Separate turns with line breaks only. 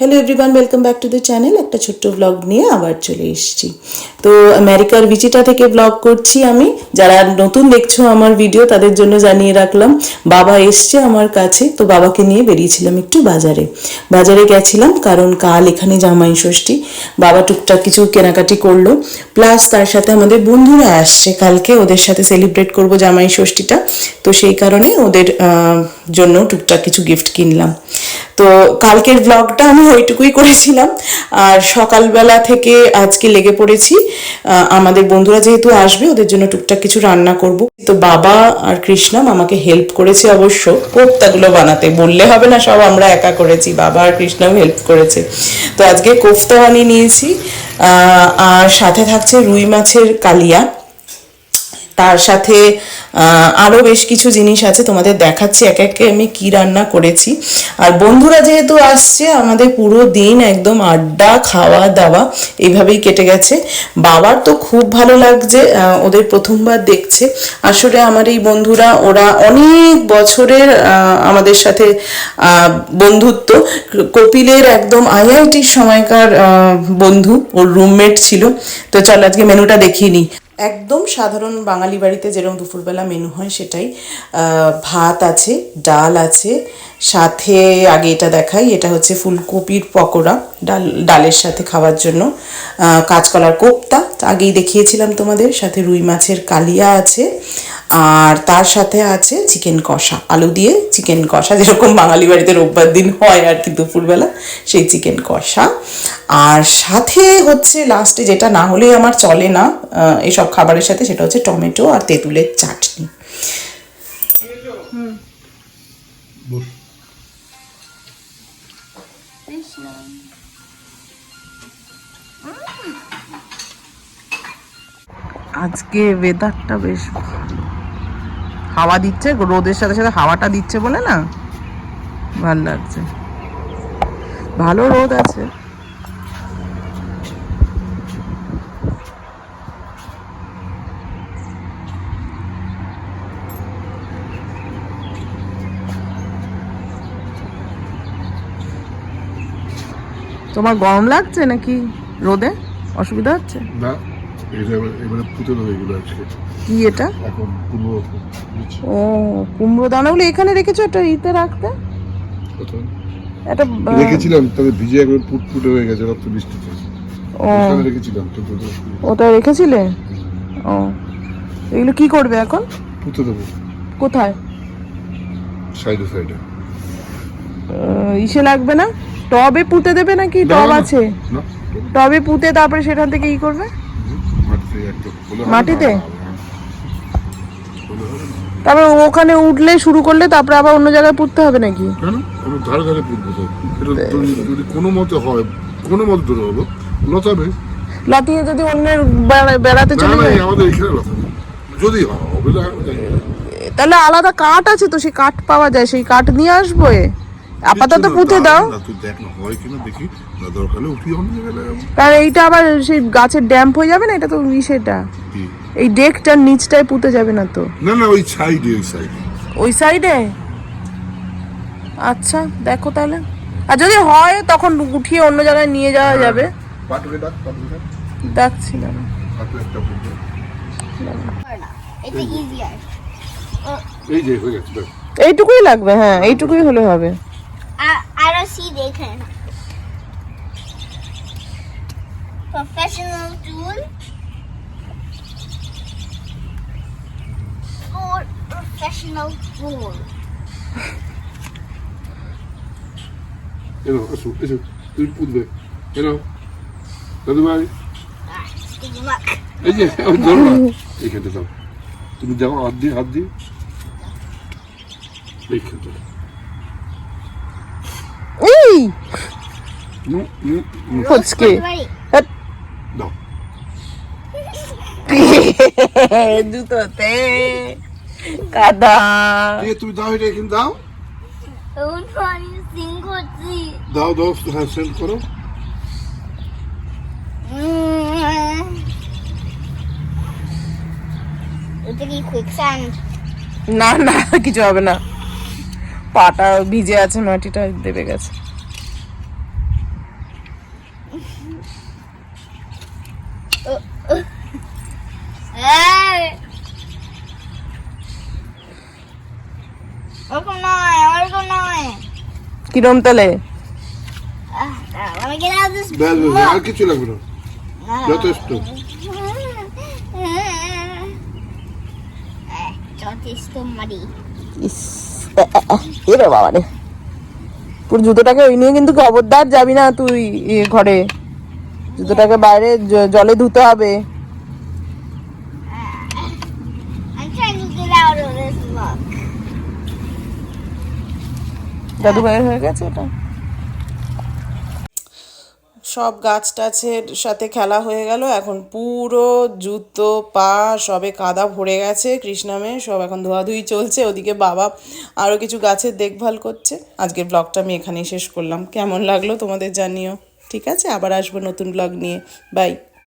Hello everyone welcome back to the channel একটা ছোট্ট blog নিয়ে আবার চলে এসেছি। তো আমেরিকার ভিচিটা থেকে ব্লগ করছি আমি। যারা নতুন দেখছ আমার ভিডিও তাদের জন্য জানিয়ে রাখলাম, বাবা এসছে আমার কাছে। তো বাবাকে নিয়ে বেরিয়েছিলাম একটু বাজারে। বাজারে গেছিলাম, কারণ কাল এখানে জামাই ষষ্ঠী। বাবা টুকটাক কিছু কেনাকাটি করল। প্লাস তার সাথে আমাদের বন্ধুরা আসছে। কালকে ওদের সাথে সেলিব্রেট করব জামাই ষষ্ঠীটা। তো সেই কারণে ওদের জন্য টুকটাক কিছু গিফট কিনলাম। তো কালকের ব্লগটা আমি ওইটুকুই করেছিলাম। আর সকালবেলা থেকে আজকে লেগে পড়েছি। আমাদের বন্ধুরা যেহেতু আসবে, ওদের জন্য টুকটাক কিছু রান্না করব। তো বাবা আর কৃষ্ণাম আমাকে হেল্প করেছে অবশ্য। কোফতাগুলো বানাতে। বললে হবে না, সব আমরা একা করেছি। বাবা আর কৃষ্ণাও হেল্প করেছে। তো আজকে কোফতা বানিয়ে নিয়েছি। আর সাথে থাকছে রুই মাছের কালিয়া। তার সাথে আরও বেশ কিছু জিনিস আছে তোমাদের দেখাচ্ছি। এক একে আমি কি রান্না করেছি। আর বন্ধুরা যেহেতু আসছে, আমাদের পুরো দিন একদম আড্ডা, খাওয়া দাওয়া এইভাবেই কেটে গেছে। বাবার তো খুব ভালো লাগছে ওদের প্রথমবার দেখছে। আসলে আমার এই বন্ধুরা, ওরা অনেক বছরের আমাদের সাথে বন্ধুত্ব। কপিলের একদম আইআইটির সময়কার বন্ধু, ওর রুমমেট ছিল। তো চল আজকে মেনুটা দেখিয়ে নিই। একদম সাধারণ বাঙালি বাড়িতে যেরকম দুপুরবেলা মেনু হয় সেটাই। ভাত আছে, ডাল আছে, সাথে আগে এটা দেখাই, এটা হচ্ছে ফুলকপির পকোড়া ডাল, ডালের সাথে খাওয়ার জন্য। কাঁচকলার কোপ্তা, আগেই দেখিয়েছিলাম তোমাদের, সাথে রুই মাছের কালিয়া আছে। আর তার সাথে আছে চিকেন কষা। আলু দিয়ে চিকেন কষা যেরকম বাঙালি বাড়িতে রোববার দিন হয় আর কি দুপুরবেলা সেই চিকেন কষা। আর সাথে হচ্ছে লাস্টে যেটা না হলেই আমার চলে না এসব খাবারের সাথে সেটা হচ্ছে টমেটো আর তেঁতুলের চাটনি। আজকে ওয়েদারটা বেশ হাওয়া দিচ্ছে, রোদের সাথে সাথে হাওয়াটা দিচ্ছে বলে না? ভালো লাগছে। ভালো রোদ আছে। তোমার গরম লাগছে নাকি রোদে? অসুবিধা হচ্ছে?
না, এবারে পুঁতে দেবো এগুলো আজকে।
কি এটা? ও কুমড়ো দানাগুলো এখানে রেখেছো একটা ইতে রাখতে? একটা
রেখেছিলাম তবে ভিজে একবার পুট হয়ে গেছে রক্ত বৃষ্টিতে
ও।
রেখেছিলাম
ওটা রেখেছিলে? ও। এগুলো কি করবে এখন?
পুঁতে দেবো।
কোথায়?
সাইডে সাইডে।
ইসে লাগবে না? টবে পুঁতে দেবে নাকি? টব আছে? টবে পুঁতে তারপরে সেখান থেকে ই করবে?
মাটিতে একদম বলে হবে না।
মাটিতে?
বলে হবে না।
তারপরে ওখানে উঠলে শুরু করলে তারপরে আবার অন্য জায়গায় পুঁততে হবে নাকি?
ধারে ধারে পুঁতবো যদি কোনো মতে হয় কোনো মতে ধরে হলো লতাবে।
লাতিয়ে যদি অন্যের বেড়া- বেড়াতে চলে যায়?
আমাদের এখানে লতাবে যদি হয়।
তাহলে আলাদা কাঠ আছে তো সেই কাঠ পাওয়া যায় সেই কাঠ নিয়ে আসব এ। আপাতত পুঁতে দাও।
না, না না।
কারণ এইটা আবার সেই গাছের ড্যাম্প হয়ে যাবে না এটা তো সেটা। এই ডেকটার নিচটায় পুঁতে যাবে না তো।
না না ওই সাইডে ওই সাইডে।
ওই সাইডে? আচ্ছা দেখো তাহলে। আর যদি হয় তখন উঠিয়ে অন্য জায়গায় নিয়ে যাওয়া যাবে।
হয়ে গেছে দেখ।
এইটুকুই লাগবে হ্যাঁ এইটুকুই হলে হবে।
I, I don't see they can. Professional tool. For professional tool.
Hello, Asu, Asu, doe het
goed weer. Hello.
Dat doe maar. Ah, stik je mak. Ja, oh, do Ik heb het do
Doe
me dan, had
die,
do
die.
জুতোতে কাদা
এ তুমি দাও এটা এখানে দাও. দাও দাও হ্যাঁ send করো.
না না কিছু হবে না পাটা ভিজে আছে মাটিটা দেবে গেছে
ব্যাস,
book.
আর কিছু লাগবে না। যথেষ্ট।
এরে বাবা রে। তোর জুতোটাকে ওই নিয়ে কিন্তু খবরদার যাবি না তুই ঘরে। জুতোটাকে বাইরে জলে ধুতে হবে। দাদু হয়ে গেছে এটা? সব গাছ টাছের সাথে খেলা হয়ে গেল, এখন পুরো জুতো, পা সবে কাদা ভরে গেছে কৃষ্ণামে সব এখন ধোয়াধুয়ি চলছে, ওদিকে বাবা আরও কিছু গাছের দেখভাল করছে। আজকের ব্লগটা আমি এখানেই শেষ করলাম। কেমন লাগল তোমাদের জানিও। ঠিক আছে, আবার আসব নতুন ব্লগ নিয়ে। বাই।